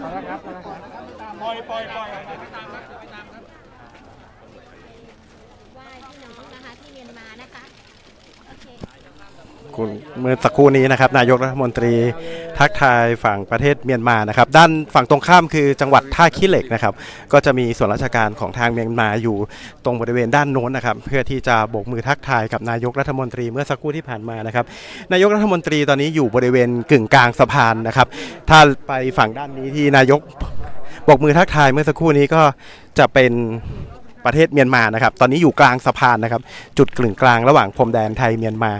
ปล่อยปล่อยปล่อยไปตามครับไปตามครับน้องนะคะที่เมียนมานะคะโอเค คุณเมื่อสักครู่นี้นะครับนายกรัฐมนตรีทักทายฝั่งประเทศเมียนมานะครับด้านฝั่งตรงข้ามคือจังหวัดท่าขี้เหล็กนะครับก็จะมีส่วนราชการของทางเมียนมาอยู่ตรงบริเวณด้านโน้นนะครับเพื่อที่จะโบกมือทักทายกับนายกรัฐมนตรีเมื่อสักครู่ที่ผ่านมานะครับนายกรัฐมนตรีตอนนี้อยู่บริเวณกึ่งกลางสะพานนะครับถ้าไปฝั่งด้านนี้ที่นายกโบกมือทักทายเมื่อสักครู่นี้ก็จะเป็น ประเทศเมียนมานะครับ ตอนนี้อยู่กลางสะพานนะครับ จุดกลึงกลางระหว่างพรมแดนไทยเมียนมา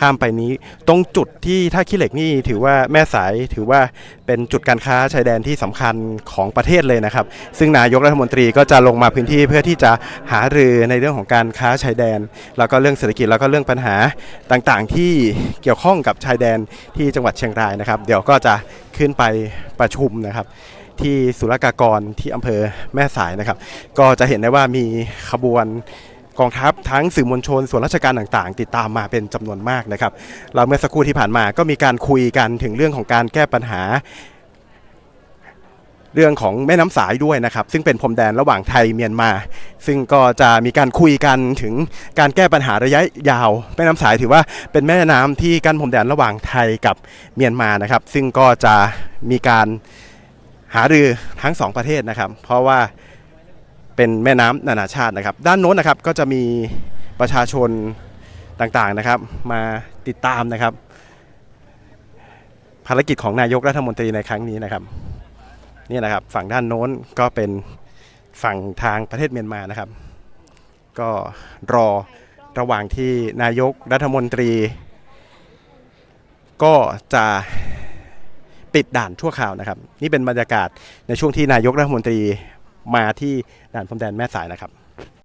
ข้ามไปนี้ ตรงจุดที่ท่าขี้เหล็กนี่ถือว่าแม่สายถือว่าเป็นจุดการค้าชายแดนที่สำคัญของประเทศเลยนะครับ ซึ่งนายกรัฐมนตรีก็จะลงมาพื้นที่เพื่อที่จะหารือในเรื่องของการค้าชายแดน แล้วก็เรื่องเศรษฐกิจแล้วก็เรื่องปัญหาต่างๆ ที่เกี่ยวข้องกับชายแดนที่จังหวัดเชียงรายนะครับ เดี๋ยวก็จะขึ้นไปประชุมนะครับ ที่ศุลกากรที่อำเภอแม่สายนะครับ ก็จะเห็นได้ว่ามีขบวนกองทัพทั้งสื่อมวลชนส่วนราชการต่างๆ ติดตามมาเป็นจำนวนมากนะครับ เราเมื่อสักครู่ที่ผ่านมาก็มีการคุยกันถึงเรื่องของการแก้ปัญหา เรื่องของแม่น้ำสายด้วยนะครับ ซึ่งเป็นพรมแดนระหว่างไทยเมียนมา ซึ่งก็จะมีการคุยกันถึงการแก้ปัญหาระยะยาว แม่น้ำสายถือว่าเป็นแม่น้ำที่กั้นพรมแดนระหว่างไทยกับเมียนมานะครับ ซึ่งก็จะมีการ หารือทั้งสองประเทศนะครับ เพราะว่าเป็นแม่น้ำนานาชาตินะครับ ด้านโน้นนะครับก็จะมีประชาชนต่างๆนะครับ มาติดตามนะครับ ภารกิจของนายกรัฐมนตรีในครั้งนี้นะครับนี่นะครับ ฝั่งด้านโน้นก็เป็นฝั่งทางประเทศเมียนมานะครับ ก็รอระหว่างที่นายกรัฐมนตรี ก็จะ ปิดด่านชั่วคราวนะครับ นี่เป็นบรรยากาศในช่วงที่นายกรัฐมนตรีมาที่ด่านพรมแดนแม่สายนะครับ